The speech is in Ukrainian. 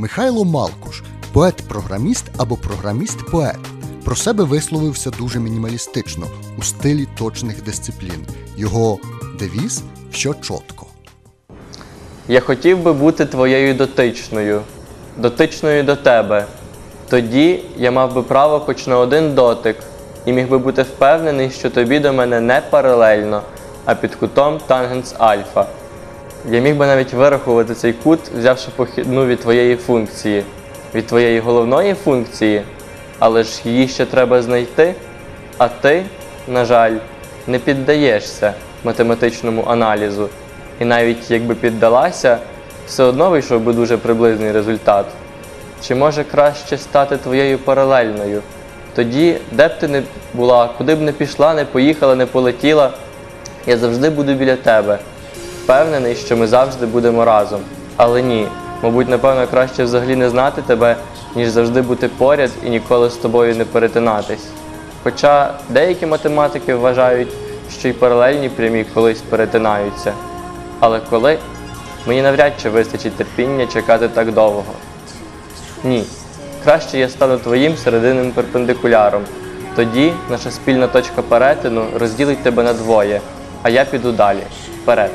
Михайло Малкуш, поет-програміст або програміст-поет. Про себе висловився дуже мінімалістично у стилі точних дисциплін. Його девіз що чітко. Я хотів би бути твоєю дотичною, дотичною до тебе. Тоді я мав би право хоч на один дотик і міг би бути впевнений, що тобі до мене не паралельно, а під кутом тангенс альфа. Я міг би навіть вирахувати цей кут, взявши похідну від твоєї функції, від твоєї головної функції, але ж її ще треба знайти, а ти, на жаль, не піддаєшся математичному аналізу. І навіть якби піддалася, все одно вийшов би дуже приблизний результат. Чи може краще стати твоєю паралельною? Тоді, де б ти не була, куди б не пішла, не поїхала, не полетіла, я завжди буду біля тебе. Впевнений, що ми завжди будемо разом. Але ні, мабуть, напевно, краще взагалі не знати тебе, ніж завжди бути поряд і ніколи з тобою не перетинатись. Хоча деякі математики вважають, що й паралельні прямі колись перетинаються. Але коли мені навряд чи вистачить терпіння чекати так довго. Ні. Краще я стану твоїм серединним перпендикуляром. Тоді наша спільна точка перетину розділить тебе на двоє, а я піду далі. Вперед.